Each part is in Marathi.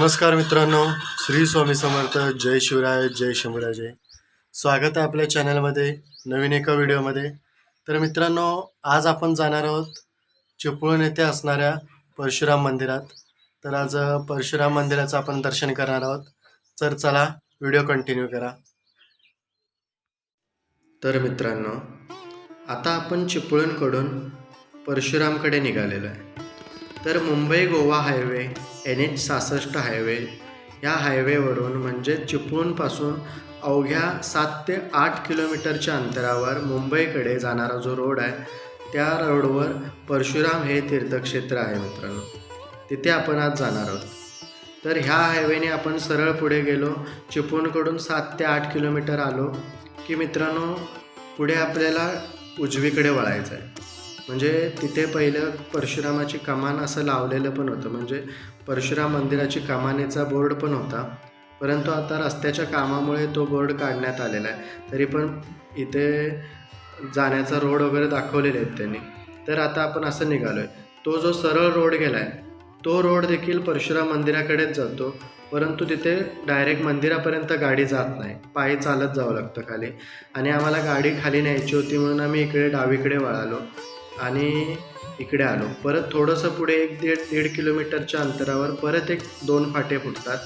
नमस्कार मित्रांनो श्री स्वामी समर्थ जय शिवराय जय शंभराजय स्वागत आहे आपल्या चॅनलमध्ये नवीन एका व्हिडिओमध्ये. तर मित्रांनो आज आपण जाणार आहोत चिपळूण येथे असणाऱ्या परशुराम मंदिरात. तर आज परशुराम मंदिराचं आपण दर्शन करणार आहोत. तर चला व्हिडिओ कंटिन्यू करा. तर मित्रांनो आता आपण चिपळूणकडून परशुरामकडे निघालेलो आहे. तर Mumbai Goa highway N H सहासष्ट हायवे या हायवेवरून म्हणजे चिपळूणपासून अवघ्या सात ते आठ किलोमीटरच्या अंतरावर मुंबईकडे जाणारा जो रोड आहे त्या रोडवर परशुराम हे तीर्थक्षेत्र आहे मित्रांनो. तिथे आपण आज जाणार आहोत. तर ह्या हायवेने आपण सरळ पुढे गेलो चिपळूणकडून सात ते आठ किलोमीटर आलो की मित्रांनो पुढे आपल्याला उजवीकडे वळायचं आहे. म्हणजे तिथे पहिलं परशुरामाची कमान असं लावलेलं पण होतं. म्हणजे परशुराम मंदिराची कमानीचा बोर्ड पण होता. परंतु आता रस्त्याच्या कामामुळे तो बोर्ड काढण्यात आलेला आहे. तरी पण इथे जाण्याचा रोड वगैरे दाखवलेले आहेत त्यांनी. तर आता आपण असं निघालो आहे तो जो सरळ रोड गेला आहे तो रोड देखील परशुराम मंदिराकडेच जातो. परंतु तिथे डायरेक्ट मंदिरापर्यंत गाडी जात नाही. पायी चालत जावं लागतं खाली. आणि आम्हाला गाडी खाली न्यायची होती म्हणून आम्ही इकडे डावीकडे वळालो. आणि इकडे आलो. परत थोडंसं पुढे एक दीड दीड किलोमीटरच्या अंतरावर परत एक दोन फाटे फुटतात.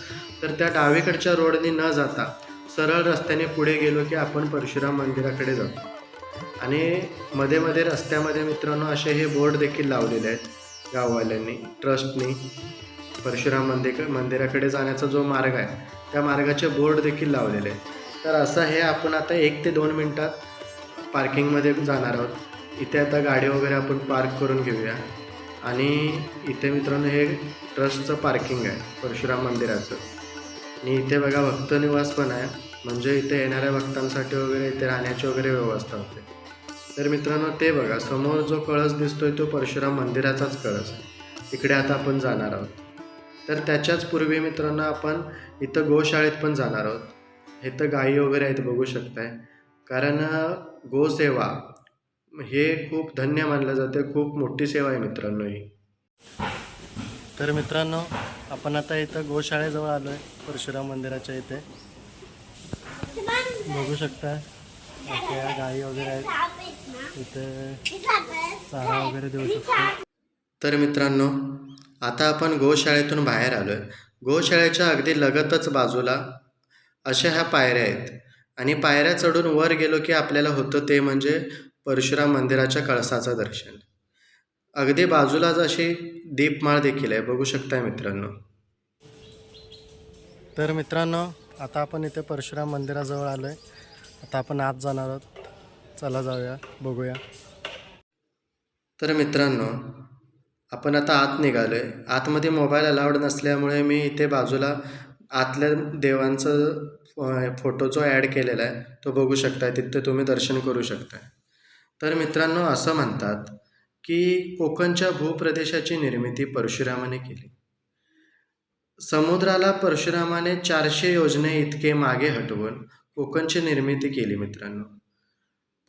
तर त्या डावीकडच्या रोडने न जाता सरळ रस्त्याने पुढे गेलो की आपण परशुराम मंदिराकडे जातो. आणि मध्ये मध्ये रस्त्यामध्ये मित्रांनो असे हे बोर्ड देखील लावलेले आहेत गाववाल्यांनी ट्रस्टनी. परशुराम मंदिर मंदिराकडे जाण्याचा जो मार्ग आहे त्या मार्गाचे बोर्ड देखील लावलेले आहेत. तर असं हे आपण आता एक ते दोन मिनटात पार्किंगमध्ये जाणार आहोत. इथे आता गाडी वगैरे आपण पार्क करून घेऊया. आणि इथे मित्रांनो हे ट्रस्टचं पार्किंग आहे परशुराम मंदिराचं. आणि इथे बघा भक्तनिवास पण आहे. म्हणजे इथे येणाऱ्या भक्तांसाठी वगैरे इथे राहण्याची वगैरे व्यवस्था होते. तर मित्रांनो ते बघा समोर जो कळस दिसतोय तो परशुराम मंदिराचाच कळस आहे. इकडे आता आपण जाणार आहोत. तर त्याच्याच पूर्वी मित्रांनो आपण इथं गोशाळेत पण जाणार आहोत. इथं गायी वगैरे आहेत बघू शकताय. कारण गोसेवा हे खूप धन्य मानलं जाते. खूप मोठी सेवा आहे मित्रांनो ही. तर मित्रांनो आपण आता इथं गोशाळेजवळ आलो आहे परशुराम मंदिराच्या इथे. बघू शकता अशा गायी वगैरे आहेत. इथे चारा वगैरे देऊ शकतो. तर मित्रांनो आता आपण गोशाळेतून बाहेर आलो आहे गोशाळेच्या अगदी लगतच बाजूला अशा ह्या पायऱ्या आहेत. आणि पायऱ्या चढून वर गेलो की आपल्याला होतं ते म्हणजे परशुराम मंदिराच्या कळसाचं दर्शन. अगदी बाजूलाच अशी दीपमाळ देखील आहे. बघू शकताय मित्रांनो. तर मित्रांनो आता आपण इथे परशुराम मंदिराजवळ आलो आहे आता आपण आत जाणार आहोत. चला जाऊया बघूया. तर मित्रांनो आपण आता आत निघालो आहे आतमध्ये मोबाईल अलाउड नसल्यामुळे मी इथे बाजूला आतल्या देवांचं फोटो जो ॲड केलेला आहे. तो बघू शकताय तिथे तुम्ही दर्शन करू शकताय. तर मित्रांनो असं म्हणतात की कोकणच्या भूप्रदेशाची निर्मिती परशुरामाने केली. समुद्राला परशुरामाने चारशे योजने इतके मागे हटवून कोकणची निर्मिती केली मित्रांनो.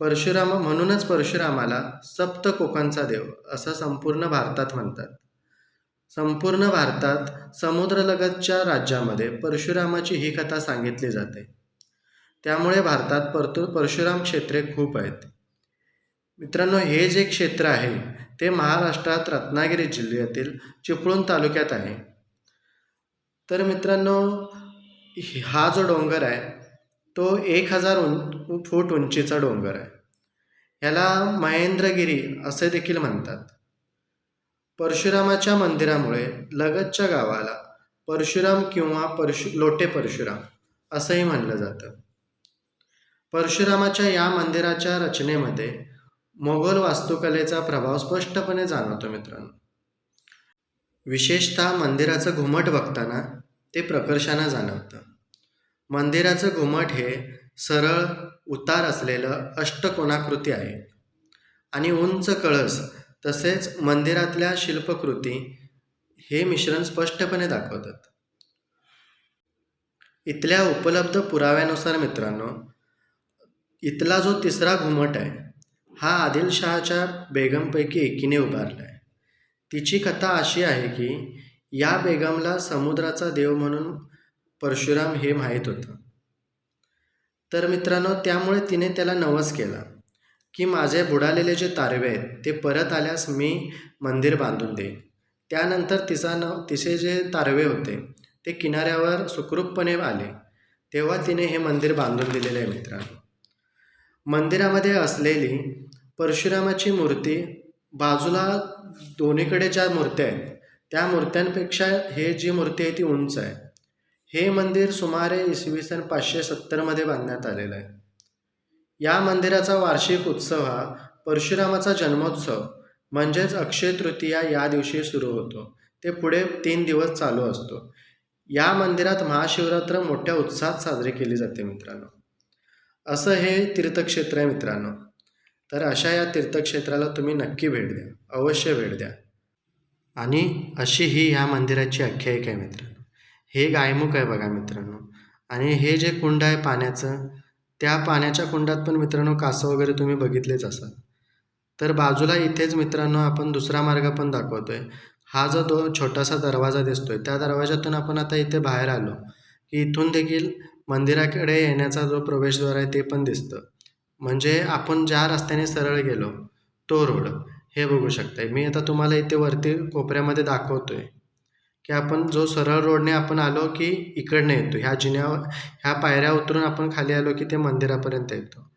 परशुराम म्हणूनच परशुरामाला सप्त कोकणचा देव असं संपूर्ण भारतात म्हणतात. संपूर्ण भारतात समुद्रलगतच्या राज्यामध्ये परशुरामाची ही कथा सांगितली जाते. त्यामुळे भारतात परतु परशुराम क्षेत्रे खूप आहेत. मित्रांनो हे जे क्षेत्र आहे ते महाराष्ट्रात रत्नागिरी जिल्ह्यातील चिपळूण तालुक्यात आहे. तर मित्रांनो हा जो डोंगर आहे तो एक हजार उं फूट उंचीचा डोंगर आहे. ह्याला महेंद्रगिरी असे देखील म्हणतात. परशुरामाच्या मंदिरामुळे लगतच्या गावाला परशुराम किंवा परशु लोटे परशुराम असंही म्हणलं जातं. परशुरामाच्या या मंदिराच्या रचनेमध्ये मोगल वास्तुकलेचा प्रभाव स्पष्टपणे जाणवतो मित्रांनो. विशेषतः मंदिराचं घुमट बघताना ते प्रकर्षानं जाणवतं. मंदिराचं घुमट हे सरळ उतार असलेलं अष्टकोनाकृती आहे. आणि उंच कळस तसेच मंदिरातल्या शिल्पकृती हे मिश्रण स्पष्टपणे दाखवतात. इथल्या उपलब्ध पुराव्यानुसार मित्रांनो इथला जो तिसरा घुमट आहे हा आदिलशहाच्या बेगमपैकी एकीने उभारला आहे तिची कथा अशी आहे की या बेगमला समुद्राचा देव म्हणून परशुराम हे माहीत होतं. तर मित्रांनो त्यामुळे तिने त्याला नवस केला की माझे बुडालेले जे तारवे आहेत ते परत आल्यास मी मंदिर बांधून देईन. त्यानंतर तिचा न तिचे जे तारवे होते ते किनाऱ्यावर सुखरूपपणे आले. तेव्हा तिने हे मंदिर बांधून दिलेले आहे मित्रांनो. मंदिरामध्ये असलेली परशुरामाची मूर्ती बाजूला दोन्हीकडे ज्या मूर्त्या आहेत त्या मूर्त्यांपेक्षा हे जी मूर्ती आहे ती उंच आहे. हे मंदिर सुमारे इसवी सन पाचशे सत्तरमध्ये बांधण्यात आलेलं आहे. या मंदिराचा वार्षिक उत्सव हा परशुरामाचा जन्मोत्सव म्हणजेच अक्षय तृतीया या दिवशी सुरू होतो. ते पुढे तीन दिवस चालू असतो. या मंदिरात महाशिवरात्र मोठ्या उत्साहात साजरी केली जाते मित्रांनो. असं हे तीर्थक्षेत्र आहे मित्रांनो. तर अशा या तीर्थक्षेत्राला तुम्ही नक्की भेट द्या. अवश्य भेट द्या. आणि अशी ही ह्या मंदिराची आख्यायिका आहे मित्रांनो. हे गायमुख आहे बघा मित्रांनो. आणि हे जे कुंड आहे पाण्याचं त्या पाण्याच्या कुंडात पण मित्रांनो कासव वगैरे तुम्ही बघितलेच असाल. तर बाजूला इथेच मित्रांनो आपण दुसरा मार्ग पण दाखवतोय. हा जो दो छोटासा दरवाजा दिसतोय त्या दरवाजातून आपण आता इथे बाहेर आलो. की इथून देखील मंदिराकडे येण्याचा जो प्रवेशद्वार आहे ते पण दिसतं. म्हणजे आपण ज्या रस्त्याने सरळ गेलो तो रोड हे बघू शकताय. मी आता तुम्हाला इथे वरती कोपऱ्यामध्ये दाखवतोय की आपण जो सरळ रोडने आपण आलो की इकडनं येतो. ह्या जिन्यावर ह्या पायऱ्या उतरून आपण खाली आलो की ते मंदिरापर्यंत येतो.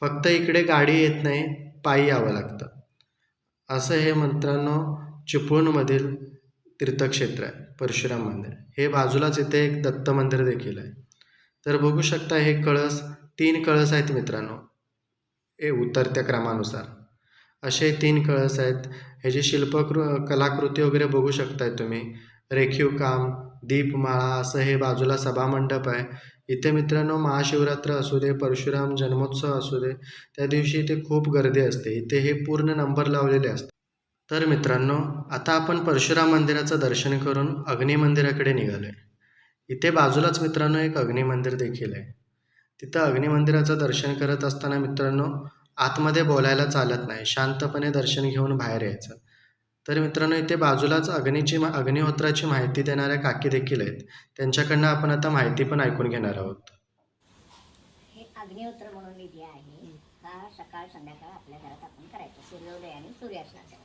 फक्त इकडे गाडी येत नाही पायी यावं लागतं. असं हे मंत्रांनो चिपळूणमधील तीर्थक्षेत्र आहे परशुराम मंदिर. हे बाजूलाच इथे एक दत्त मंदिर देखील आहे. तर बघू शकता हे कळस तीन कळस आहेत मित्रांनो. हे उतरत्या क्रमानुसार. असे तीन कळस आहेत. ह्याची शिल्पकृ कलाकृती वगैरे बघू शकताय तुम्ही. रेखीव काम दीपमाळा असं हे बाजूला सभामंडप आहे. इथे मित्रांनो महाशिवरात्र असू दे परशुराम जन्मोत्सव असू दे त्या दिवशी इथे खूप गर्दी असते. इथे हे पूर्ण नंबर लावलेले असतात. तर मित्रांनो आता आपण परशुराम मंदिराचं दर्शन करून अग्नी मंदिराकडे निघालो आहे इथे बाजूलाच मित्रांनो एक अग्नी मंदिर देखील आहे. तिथं अग्नी मंदिराचं दर्शन करत असताना मित्रांनो आतमध्ये बोलायला चालत नाही. शांतपणे दर्शन घेऊन बाहेर यायचं. तर मित्रांनो इथे बाजूलाच अग्नीची मा अग्निहोत्राची माहिती देणाऱ्या काकी देखील आहेत. त्यांच्याकडनं आपण आता माहिती पण ऐकून घेणार आहोत. हे अग्निहोत्र म्हणून विधी आहे. हा सकाळ संध्याकाळ आपल्या घरात आपण करायचं. सूर्योदय आणि सूर्यास्ताचा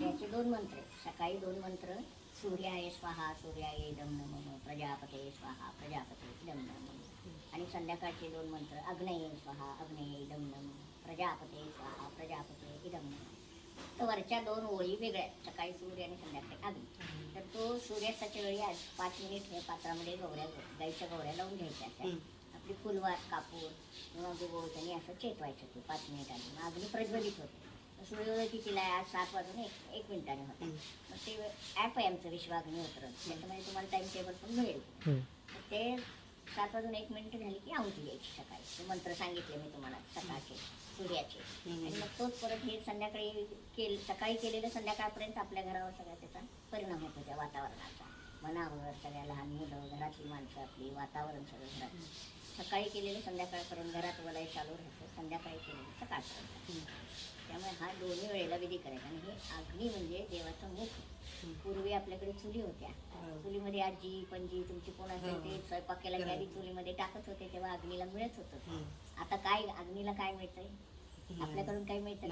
याचे दोन मंत्र. सकाळी दोन मंत्र सूर्याय स्वाहा सूर्याय इदम नमः प्रजापते स्वाहा प्रजापते इदम नमः आणि संध्याकाळचे दोन मंत्र अग्नये स्वाहा अग्नये इदम नमः प्रजापते स्वाहा प्रजापते इदम नमः तर वरच्या दोन ओळी वेगळ्या आहेत. सकाळी सूर्य आणि संध्याकाळी अग्नी तर तो सूर्यास्ताच्या वेळी आज पाच मिनिट हे पात्रामध्ये गवऱ्या गाईच्या गवऱ्या लावून घ्यायच्या. आपली फुलवात कापूर किंवा गोगोळतानी असं चेतवायचं ते पाच मिनिटांनी मग अग्नी प्रज्वलित होते सूर्योदय कितीला आहे आज सात वाजून एक एक मिनिटाने होतं. मग ते ॲप आहे आमचं विश्वाग्नी होतं त्याच्यामध्ये तुम्हाला टाइम टेबल पण मिळेल. ते सात वाजून एक मिनिट झाली की आहुती द्यायची सकाळी. ते मंत्र सांगितले मी तुम्हाला सकाळचे सूर्याचे. आणि मग तोच परत हे संध्याकाळी केल सकाळी केलेलं संध्याकाळपर्यंत आपल्या घरावर सगळा त्याचा परिणाम होतो त्या वातावरणाचा. मनावर सगळ्या लहान मुलं घरातली माणसं आपली वातावरण सगळं घरात सकाळी केलेलं संध्याकाळपर्यंत घरात वलय चालू राहतं संध्याकाळी केलेलं सकाळपर्यंत. त्यामुळे हा दोन्ही वेळेला विधी करायचा. आणि हे अग्नी म्हणजे देवाचं मुख पूर्वी आपल्याकडे चुली होत्या. चुलीमध्ये आजी पणजी तुमची कोण असेल ते स्वयंपाक केला की आधी चुलीमध्ये टाकत होते तेव्हा अग्नीला मिळत होतं. आता काय अग्नीला काय मिळतंय? आपल्याकडून काही मिळतं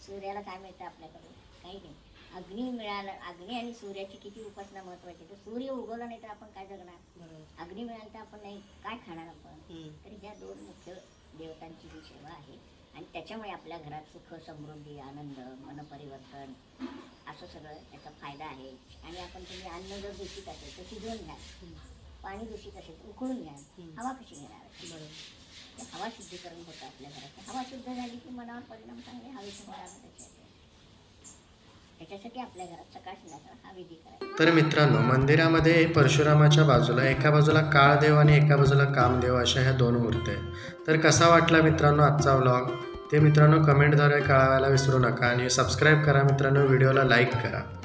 सूर्याला काय मिळतं आपल्याकडून? काही नाही. अग्नी मिळाला अग्नी आणि सूर्याची किती उपासना महत्वाची तर सूर्य उगवला नाही तर आपण काय जगणार? अग्नी मिळाला तर आपण नाही काय खाणार आपण? तर ह्या दोन मुख्य देवतांची ही सेवा आहे आणि त्याच्यामुळे आपल्या घरात सुख समृद्धी आनंद मनपरिवर्तन असं सगळं त्याचा फायदा आहे. आणि आपण तुम्ही अन्न जर दूषित असेल तर शिजवून घ्या. पाणी दूषित असेल तर उकळून घ्या. हवा कशी घेणार हवा शुद्धीकरण होतं आपल्या घरात. हवा शुद्ध झाली की मनावर परिणाम चांगले हवेचे मला त्याच्यासाठी त्याच्यासाठी आपल्या घरात सकाळ संध्याकाळ हा विधी करायचा. तर मित्रांनो मंदिरामध्ये परशुरामाच्या बाजूला एका बाजूला काळदेव आणि एका बाजूला कामदेव अशा ह्या दोन मूर्ती आहेत. तर कसा वाटला मित्रांनो आजचा व्लॉग ते मित्रांनो कमेंटद्वारे कळवायला विसरू नका आणि सबस्क्राईब करा मित्रांनो व्हिडिओला लाईक करा.